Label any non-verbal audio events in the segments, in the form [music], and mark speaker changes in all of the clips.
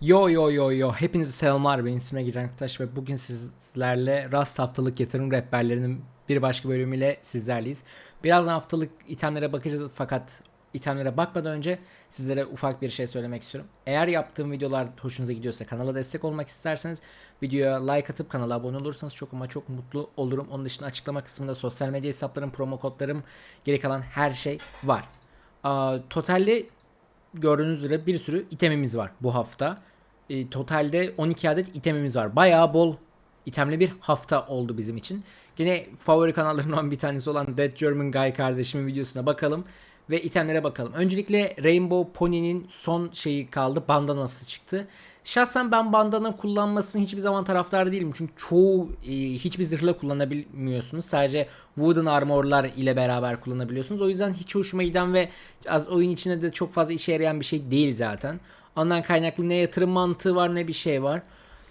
Speaker 1: Yo yo yo yo hepinize selamlar ben ismim Ege Canktaş ve bugün sizlerle Rast haftalık yatırım rehberlerinin bir başka bölümüyle sizlerleyiz. Birazdan haftalık itemlere bakacağız fakat itemlere bakmadan önce sizlere ufak bir şey söylemek istiyorum. Eğer yaptığım videolar hoşunuza gidiyorsa kanala destek olmak isterseniz videoya like atıp kanala abone olursanız çok ama çok mutlu olurum. Onun dışında açıklama kısmında sosyal medya hesaplarım, promo kodlarım, geri kalan her şey var. Aa, totalde gördüğünüz üzere bir sürü itemimiz var bu hafta. E, totalde 12 adet itemimiz var. Bayağı bol itemli bir hafta oldu bizim için. Yine favori kanallarımdan bir tanesi olan Dead German Guy kardeşimin videosuna bakalım ve itemlere bakalım. Öncelikle Rainbow Pony'nin son şeyi kaldı. Bandanası çıktı. Şahsen ben bandana kullanmasını hiçbir zaman taraftar değilim. Çünkü çoğu e, hiçbir zırhla kullanabilmiyorsunuz. Sadece wooden armorlar ile beraber kullanabiliyorsunuz. O yüzden hiç hoşuma giden ve az oyun içinde de çok fazla işe yarayan bir şey değil zaten. Ondan kaynaklı ne yatırım mantığı var ne bir şey var.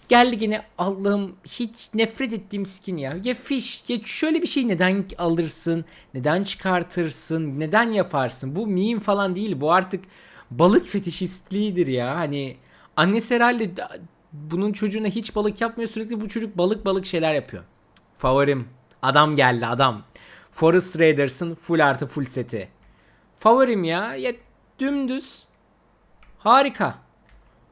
Speaker 1: Geldi yine Allah'ım hiç nefret ettiğim skin ya. Ya fish ya şöyle bir şey neden alırsın? Neden çıkartırsın? Neden yaparsın? Bu meme falan değil. Bu artık balık fetişistliğidir ya. Hani annesi herhalde bunun çocuğuna hiç balık yapmıyor. Sürekli bu çocuk balık balık şeyler yapıyor. Favorim. Adam geldi adam. Forest Raiders'ın full artı full seti. Favorim ya. Ya dümdüz Harika.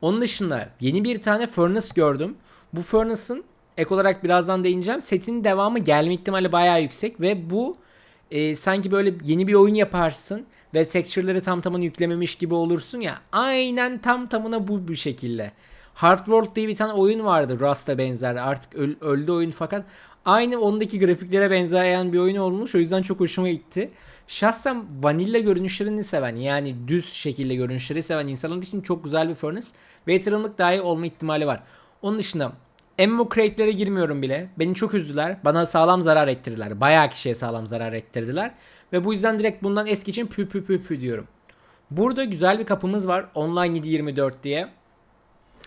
Speaker 1: Onun dışında yeni bir tane Furnace gördüm. Bu Furnace'ın ek olarak birazdan değineceğim. Setin devamı gelme ihtimali bayağı yüksek ve bu e, sanki böyle yeni bir oyun yaparsın ve texture'ları tam tamına yüklememiş gibi olursun ya. Aynen tam tamına bu bu şekilde. Hard World diye bir tane oyun vardı Rust'a benzer. Artık öl- öldü oyun fakat aynı ondaki grafiklere benzeyen bir oyun olmuş. O yüzden çok hoşuma gitti. Şahsen vanilla görünüşlerini seven yani düz şekilde görünüşleri seven insanlar için çok güzel bir furnace ve dahi olma ihtimali var. Onun dışında Emmo crate'lere girmiyorum bile. Beni çok üzdüler. Bana sağlam zarar ettirdiler. Bayağı kişiye sağlam zarar ettirdiler. Ve bu yüzden direkt bundan eski için pü pü pü pü diyorum. Burada güzel bir kapımız var. Online 724 diye.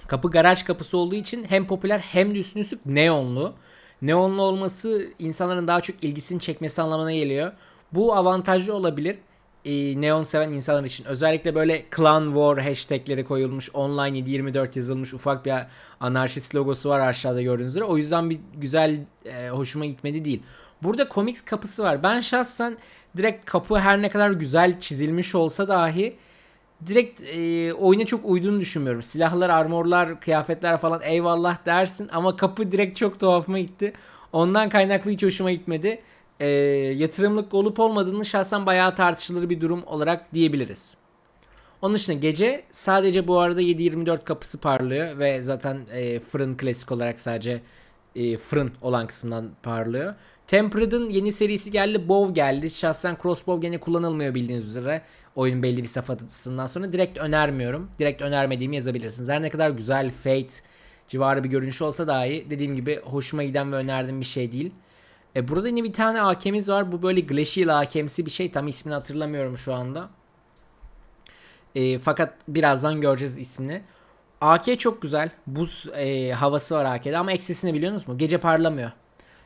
Speaker 1: Kapı garaj kapısı olduğu için hem popüler hem de üstüne üstlük neonlu. Neonlu olması insanların daha çok ilgisini çekmesi anlamına geliyor. Bu avantajlı olabilir e, neon seven insanlar için. Özellikle böyle Clan War hashtagleri koyulmuş, online 724 yazılmış ufak bir anarşist logosu var aşağıda gördüğünüz üzere. O yüzden bir güzel e, hoşuma gitmedi değil. Burada comics kapısı var. Ben şahsen direkt kapı her ne kadar güzel çizilmiş olsa dahi direkt e, oyuna çok uyduğunu düşünmüyorum. Silahlar, armorlar, kıyafetler falan eyvallah dersin ama kapı direkt çok tuhafıma gitti. Ondan kaynaklı hiç hoşuma gitmedi e, yatırımlık olup olmadığını şahsen bayağı tartışılır bir durum olarak diyebiliriz. Onun dışında gece sadece bu arada 7.24 kapısı parlıyor ve zaten e, fırın klasik olarak sadece e, fırın olan kısmından parlıyor. Tempered'ın yeni serisi geldi. Bow geldi. Şahsen crossbow gene kullanılmıyor bildiğiniz üzere. Oyun belli bir safhasından sonra direkt önermiyorum. Direkt önermediğimi yazabilirsiniz. Her ne kadar güzel Fate civarı bir görünüş olsa dahi dediğim gibi hoşuma giden ve önerdiğim bir şey değil. E burada yine bir tane AK'miz var. Bu böyle Glacial AK'msi bir şey. Tam ismini hatırlamıyorum şu anda. E, fakat birazdan göreceğiz ismini. AK çok güzel. Buz e, havası var AK'de ama eksisini biliyorsunuz mu? Gece parlamıyor.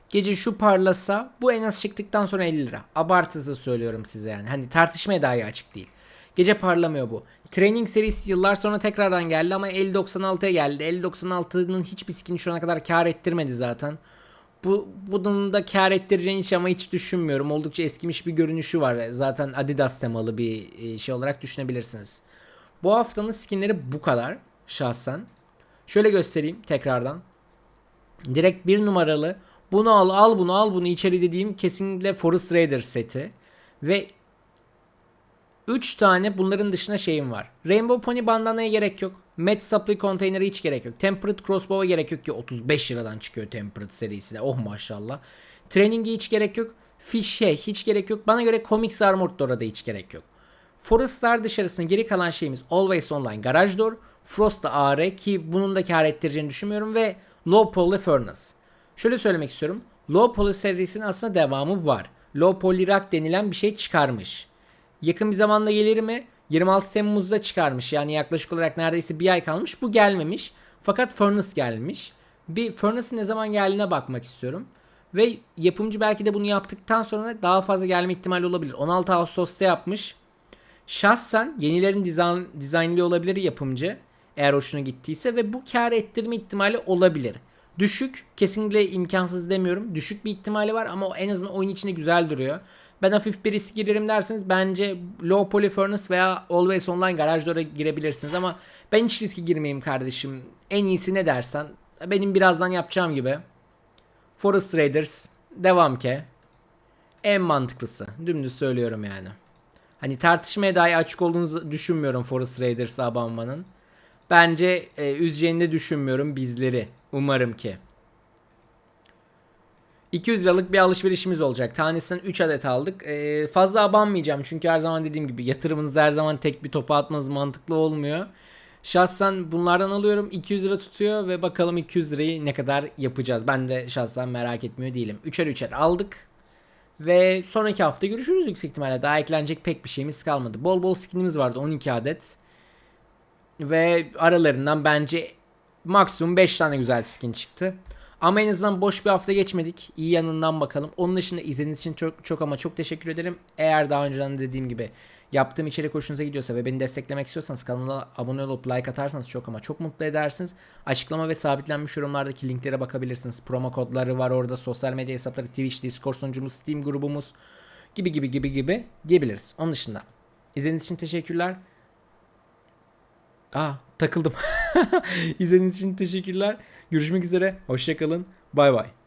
Speaker 1: Gece şu parlasa bu en az çıktıktan sonra 50 lira. Abartısı söylüyorum size yani. Hani tartışmaya dahi açık değil. Gece parlamıyor bu. Training serisi yıllar sonra tekrardan geldi ama 50.96'ya geldi. 50.96'nın hiçbir skin şu ana kadar kar ettirmedi zaten. Bu bunun da kar ettireceğini hiç ama hiç düşünmüyorum. Oldukça eskimiş bir görünüşü var. Zaten Adidas temalı bir e, şey olarak düşünebilirsiniz. Bu haftanın skinleri bu kadar şahsen. Şöyle göstereyim tekrardan. Direkt bir numaralı bunu al al bunu al bunu içeri dediğim kesinlikle Forest Raider seti. Ve 3 tane bunların dışında şeyim var. Rainbow Pony bandanaya gerek yok. Met Supply Container'a hiç gerek yok. Tempered Crossbow'a gerek yok ki 35 liradan çıkıyor Tempered serisi de. Oh maşallah. Training'e hiç gerek yok. Fish'e hiç gerek yok. Bana göre Comics Armored Door'a da hiç gerek yok. Forest'lar dışarısında geri kalan şeyimiz Always Online Garage Door, Frost'ta AR ki bunun da kar ettireceğini düşünmüyorum ve Low Poly Furnace. Şöyle söylemek istiyorum. Low Poly serisinin aslında devamı var. Low Poly Rock denilen bir şey çıkarmış. Yakın bir zamanda gelir mi? 26 Temmuz'da çıkarmış. Yani yaklaşık olarak neredeyse bir ay kalmış. Bu gelmemiş. Fakat Furnace gelmiş. Bir Furnace'ın ne zaman geldiğine bakmak istiyorum. Ve yapımcı belki de bunu yaptıktan sonra daha fazla gelme ihtimali olabilir. 16 Ağustos'ta yapmış. Şahsen yenilerin dizayn, dizaynlı olabilir yapımcı. Eğer hoşuna gittiyse ve bu kar ettirme ihtimali olabilir. Düşük, kesinlikle imkansız demiyorum. Düşük bir ihtimali var ama en azından oyun içinde güzel duruyor. Ben hafif bir risk girerim derseniz bence Low Poly Furnace veya Always Online Garage Door'a girebilirsiniz ama ben hiç riske girmeyeyim kardeşim. En iyisi ne dersen benim birazdan yapacağım gibi. Forest Raiders devam ki. En mantıklısı. Dümdüz söylüyorum yani. Hani tartışmaya dahi açık olduğunuzu düşünmüyorum Forest Raiders abanmanın. Bence e, üzeceğini de düşünmüyorum bizleri. Umarım ki. 200 liralık bir alışverişimiz olacak. Tanesinden 3 adet aldık. E, fazla abanmayacağım çünkü her zaman dediğim gibi yatırımınızı her zaman tek bir topa atmanız mantıklı olmuyor. Şahsen bunlardan alıyorum 200 lira tutuyor ve bakalım 200 lirayı ne kadar yapacağız. Ben de şahsen merak etmiyor değilim. Üçer üçer aldık. Ve sonraki hafta görüşürüz yüksek ihtimalle. Daha eklenecek pek bir şeyimiz kalmadı. Bol bol skinimiz vardı 12 adet. Ve aralarından bence maksimum 5 tane güzel skin çıktı. Ama en azından boş bir hafta geçmedik. İyi yanından bakalım. Onun dışında izlediğiniz için çok çok ama çok teşekkür ederim. Eğer daha önceden dediğim gibi yaptığım içerik hoşunuza gidiyorsa ve beni desteklemek istiyorsanız kanala abone olup like atarsanız çok ama çok mutlu edersiniz. Açıklama ve sabitlenmiş yorumlardaki linklere bakabilirsiniz. Promo kodları var orada. Sosyal medya hesapları Twitch, Discord sunucumuz, Steam grubumuz gibi gibi gibi gibi diyebiliriz. Onun dışında izlediğiniz için teşekkürler. Aa takıldım. [laughs] İzlediğiniz için teşekkürler. Görüşmek üzere. Hoşçakalın. Bay bay.